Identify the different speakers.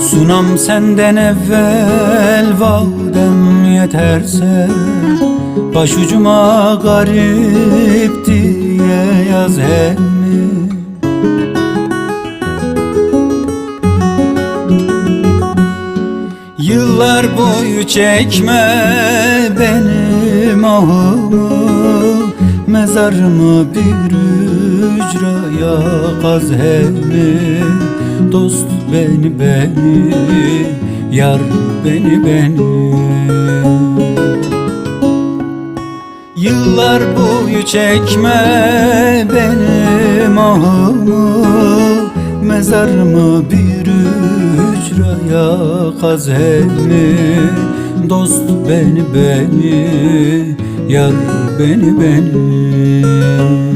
Speaker 1: Sunam senden evvel vadem yeterse Başucuma garip diye yaz emmi Yıllar boyu çekme benim ahımı Mezarımı bir ücraya kaz hemi Dost beni beni, yar beni beni. Yıllar boyu çekme benim ahımı Mezarımı bir ücraya kaz hemi Dost beni beni, yar beni beni